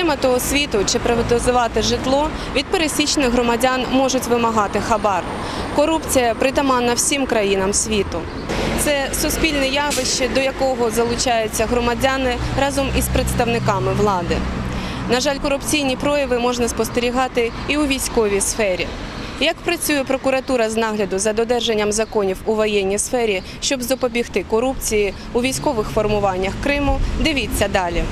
отримати освіту чи приватизувати житло від пересічних громадян можуть вимагати хабар. Корупція притаманна всім країнам світу. Це суспільне явище, до якого залучаються громадяни разом із представниками влади. На жаль, корупційні прояви можна спостерігати і у військовій сфері. Як працює прокуратура з нагляду за додержанням законів у воєнній сфері, щоб запобігти корупції у військових формуваннях Криму, дивіться далі.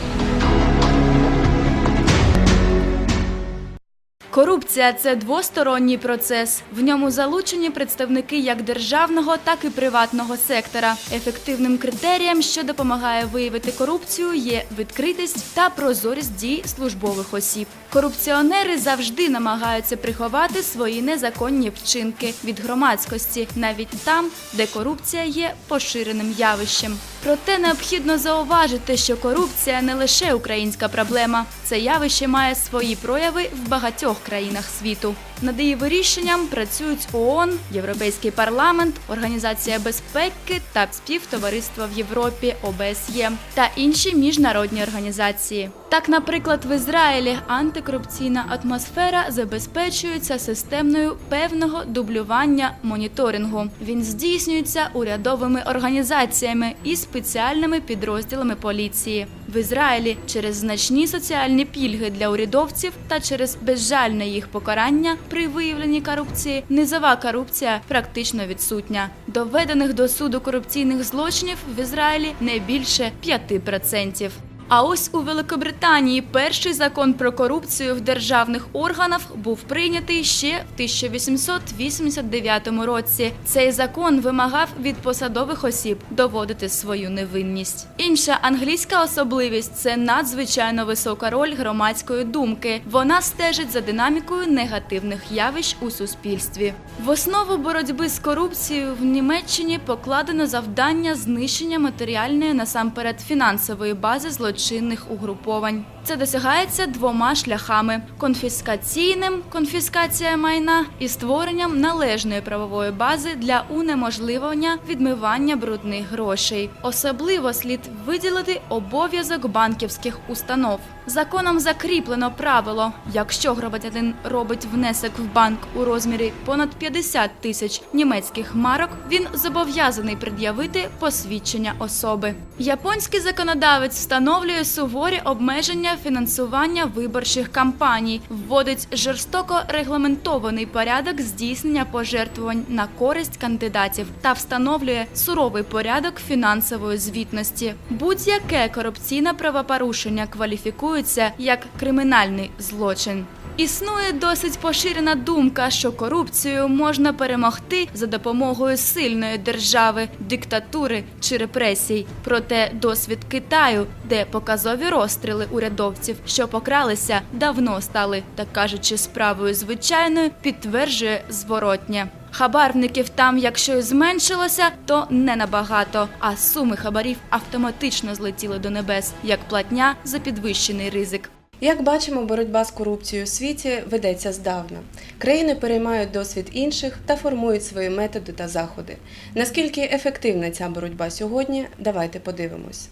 Корупція це двосторонній процес. В ньому залучені представники як державного, так і приватного сектора. Ефективним критерієм, що допомагає виявити корупцію, є відкритість та прозорість дій службових осіб. Корупціонери завжди намагаються приховати свої незаконні вчинки від громадськості, навіть там, де корупція є поширеним явищем. Проте необхідно зауважити, що корупція не лише українська проблема. Це явище має свої прояви в багатьох країнах світу. Над її вирішенням працюють ООН, Європейський парламент, Організація безпеки та співтовариство в Європі ОБСЄ та інші міжнародні організації. Так, наприклад, в Ізраїлі антикорупційна атмосфера забезпечується системною певного дублювання моніторингу. Він здійснюється урядовими організаціями і спеціальними підрозділами поліції. В Ізраїлі через значні соціальні пільги для урядовців та через безжальне їх покарання при виявленні корупції низова корупція практично відсутня. Доведених до суду корупційних злочинів в Ізраїлі не більше 5%. А ось у Великобританії перший закон про корупцію в державних органах був прийнятий ще в 1889 році. Цей закон вимагав від посадових осіб доводити свою невинність. Інша англійська особливість це надзвичайно висока роль громадської думки. Вона стежить за динамікою негативних явищ у суспільстві. В основу боротьби з корупцією в Німеччині покладено завдання знищення матеріальної насамперед фінансової бази злочинних угруповань. Це досягається двома шляхами: конфіскаційним конфіскація майна і створенням належної правової бази для унеможливлення відмивання брудних грошей. Особливо слід виділити обов'язок банківських установ. Законом закріплено правило: якщо громадянин робить внесок в банк у розмірі понад 50 тисяч німецьких марок, він зобов'язаний пред'явити посвідчення особи. Японський законодавець встановлює суворі обмеження фінансування виборчих кампаній, вводить жорстоко регламентований порядок здійснення пожертвувань на користь кандидатів та встановлює суровий порядок фінансової звітності. Будь-яке корупційне правопорушення кваліфікується як кримінальний злочин. Існує досить поширена думка, що корупцію можна перемогти за допомогою сильної держави, диктатури чи репресій. Проте досвід Китаю, де показові розстріли урядовців, що покралися, давно стали, так кажучи, справою звичайною, підтверджує зворотнє. Хабарників там, якщо і зменшилося, то не набагато. А суми хабарів автоматично злетіли до небес як платня за підвищений ризик. Як бачимо, боротьба з корупцією у світі ведеться здавна. Країни переймають досвід інших та формують свої методи та заходи. Наскільки ефективна ця боротьба сьогодні, давайте подивимось.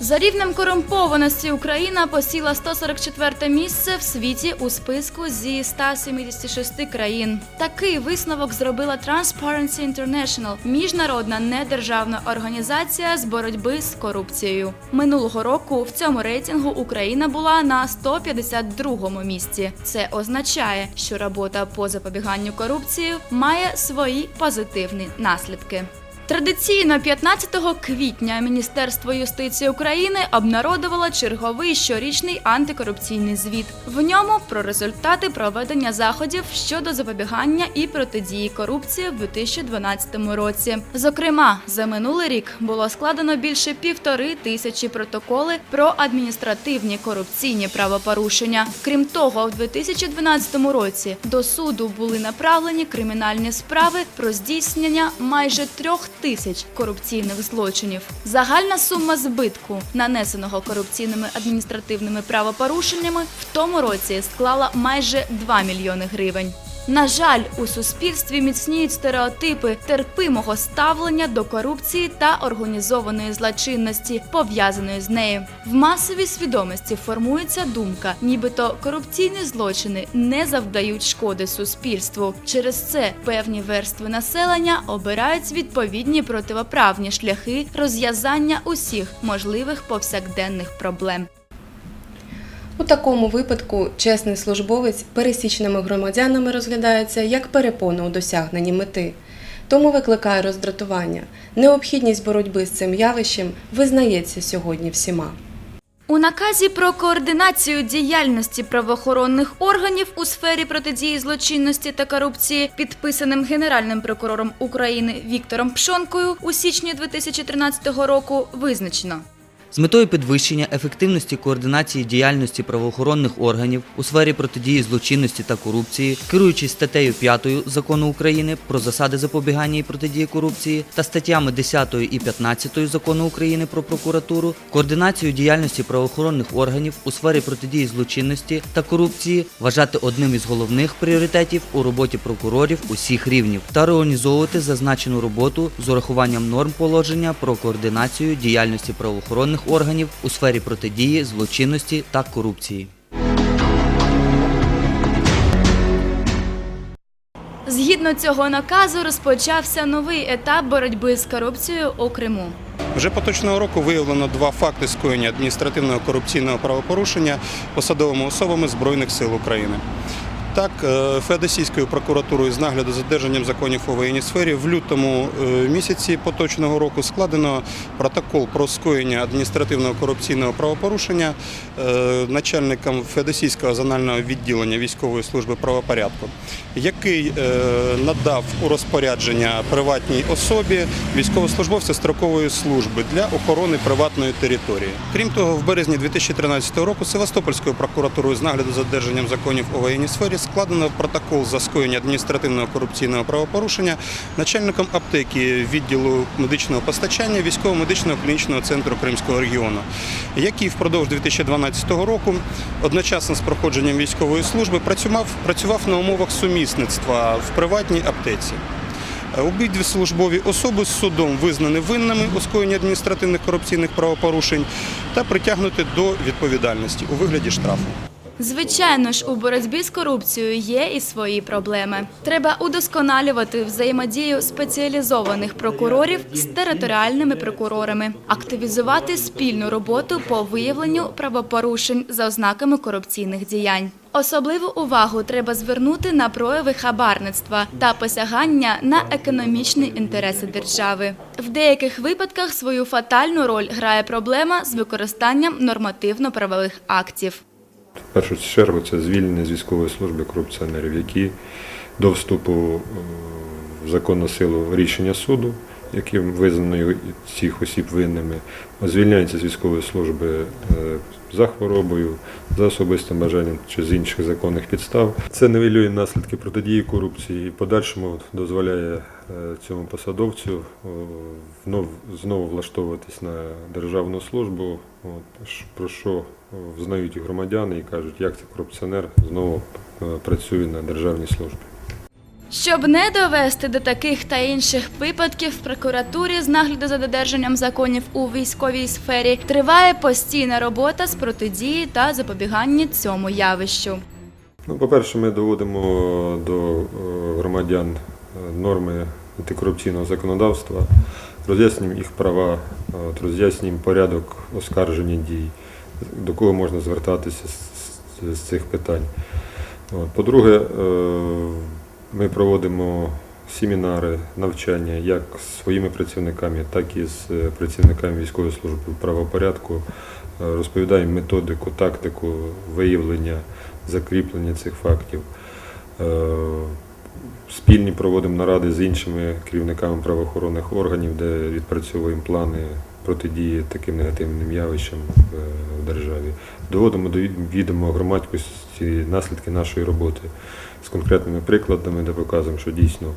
За рівнем корумпованості Україна посіла 144 місце в світі у списку зі 176 країн. Такий висновок зробила Transparency International – міжнародна недержавна організація з боротьби з корупцією. Минулого року в цьому рейтингу Україна була на 152-му місці. Це означає, що робота по запобіганню корупції має свої позитивні наслідки. Традиційно 15 квітня Міністерство юстиції України обнародувало черговий щорічний антикорупційний звіт. В ньому про результати проведення заходів щодо запобігання і протидії корупції в 2012 році. Зокрема, за минулий рік було складено більше півтори тисячі протоколи про адміністративні корупційні правопорушення. Крім того, в 2012 році до суду були направлені кримінальні справи про здійснення майже трьох тисяч корупційних злочинів. Загальна сума збитку, нанесеного корупційними адміністративними правопорушеннями, в тому році склала майже 2 мільйони гривень. На жаль, у суспільстві міцніють стереотипи терпимого ставлення до корупції та організованої злочинності, пов'язаної з нею. В масовій свідомості формується думка, нібито корупційні злочини не завдають шкоди суспільству. Через це певні верстви населення обирають відповідні противоправні шляхи розв'язання усіх можливих повсякденних проблем. У такому випадку чесний службовець пересічними громадянами розглядається як перепона у досягненні мети. Тому викликає роздратування. Необхідність боротьби з цим явищем визнається сьогодні всіма. У наказі про координацію діяльності правоохоронних органів у сфері протидії злочинності та корупції, підписаним Генеральним прокурором України Віктором Пшонкою у січні 2013 року, визначено. З метою підвищення ефективності координації діяльності правоохоронних органів у сфері протидії злочинності та корупції, керуючись статтею 5 закону України про засади запобігання і протидії корупції та статтями 10 і 15 закону України про прокуратуру, координацію діяльності правоохоронних органів у сфері протидії злочинності та корупції вважати одним із головних пріоритетів у роботі прокурорів усіх рівнів та реорганізовувати зазначену роботу з урахуванням норм положення про координацію діяльності правоохоронних органів у сфері протидії злочинності та корупції. Згідно цього наказу розпочався новий етап боротьби з корупцією у Криму. Вже поточного року виявлено два факти скоєння адміністративного корупційного правопорушення посадовими особами Збройних сил України. Так, е, Феодосійською прокуратурою з нагляду за додержанням законів у воєнній сфері в лютому е, місяці поточного року складено протокол про скоєння адміністративного корупційного правопорушення е, начальником Феодосійського зонального відділення військової служби правопорядку, який надав у розпорядження приватній особі військовослужбовця строкової служби для охорони приватної території. Крім того, в березні 2013 року Севастопольською прокуратурою з нагляду за додержанням законів у воєнній сфері складено протокол за скоєння адміністративного корупційного правопорушення начальником аптеки відділу медичного постачання військово-медичного клінічного центру Кримського регіону, який впродовж 2012 року одночасно з проходженням військової служби працював, працював на умовах сумісництва в приватній аптеці. Обидві службові особи з судом визнані винними у скоєнні адміністративних корупційних правопорушень та притягнуті до відповідальності у вигляді штрафу. Звичайно ж, у боротьбі з корупцією є і свої проблеми. Треба удосконалювати взаємодію спеціалізованих прокурорів з територіальними прокурорами, активізувати спільну роботу по виявленню правопорушень за ознаками корупційних діянь. Особливу увагу треба звернути на прояви хабарництва та посягання на економічні інтереси держави. В деяких випадках свою фатальну роль грає проблема з використанням нормативно-правових актів. В першу чергу це звільнення з військової служби корупціонерів, які до вступу е, в законну силу рішення суду, яким визнано цих осіб винними, звільняються з військової служби е, за хворобою, за особистим бажанням чи з інших законних підстав. Це нивелює наслідки протидії корупції і в подальшому дозволяє цьому посадовцю е, знову влаштовуватись на державну службу, про що знають і громадяни і кажуть, як це корупціонер знову е, працює на державній службі. Щоб не довести до таких та інших випадків, в прокуратурі з нагляду за додержанням законів у військовій сфері триває постійна робота з протидії та запобігання цьому явищу. Ну, по-перше, ми доводимо до е, громадян е, норми антикорупційного законодавства, роз'яснюємо їх права, роз'яснюємо порядок оскарження дій, до кого можна звертатися з, цих питань. По-друге, е, ми проводимо семінари, навчання як з своїми працівниками, так і з е, працівниками військової служби правопорядку. Е, Розповідаємо методику, тактику виявлення, закріплення цих фактів. Е, Спільні проводимо наради з іншими керівниками правоохоронних органів, де відпрацьовуємо плани протидії таким негативним явищам е, в державі. Доводимо до від- відома громадськості наслідки нашої роботи з конкретними прикладами, де показуємо, що дійсно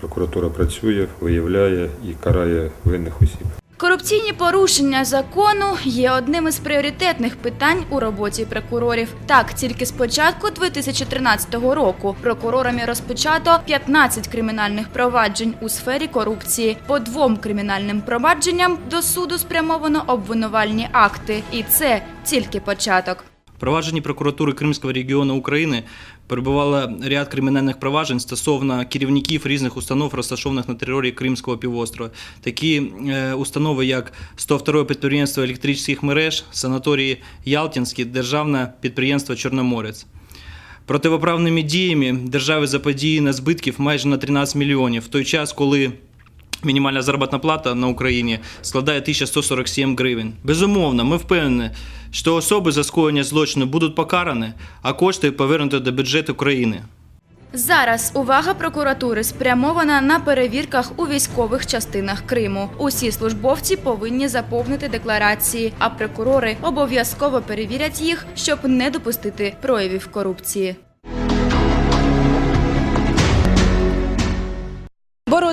прокуратура працює, виявляє і карає винних осіб. Корупційні порушення закону є одним із пріоритетних питань у роботі прокурорів. Так, тільки з початку 2013 року прокурорами розпочато 15 кримінальних проваджень у сфері корупції. По двом кримінальним провадженням до суду спрямовано обвинувальні акти, і це тільки початок. Провадженні прокуратури Кримського регіону України перебувало ряд кримінальних проваджень стосовно керівників різних установ, розташованих на території Кримського півострова. Такі е, установи, як 102 підприємство електричних мереж, санаторії Ялтинський, державне підприємство Чорноморець. Противоправними діями держави заподіяно збитків майже на 13 мільйонів, в той час, коли Мінімальна заробітна плата на Україні складає 1147 гривень. Безумовно, ми впевнені, що особи за скоєння злочину будуть покарані, а кошти повернуті до бюджету країни. Зараз увага прокуратури спрямована на перевірках у військових частинах Криму. Усі службовці повинні заповнити декларації, а прокурори обов'язково перевірять їх, щоб не допустити проявів корупції.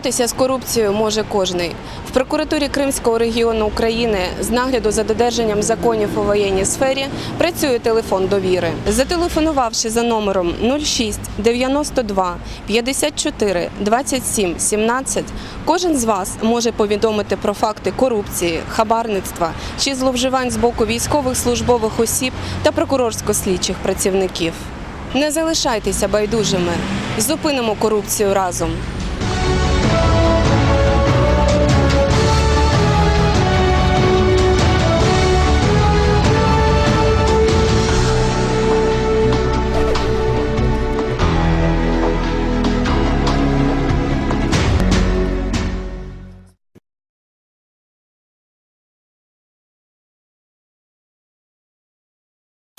Боротися з корупцією може кожний. В прокуратурі Кримського регіону України з нагляду за додержанням законів у воєнній сфері працює телефон довіри. Зателефонувавши за номером 06 92 54 27 17, кожен з вас може повідомити про факти корупції, хабарництва чи зловживань з боку військових службових осіб та прокурорсько-слідчих працівників. Не залишайтеся байдужими. Зупинимо корупцію разом.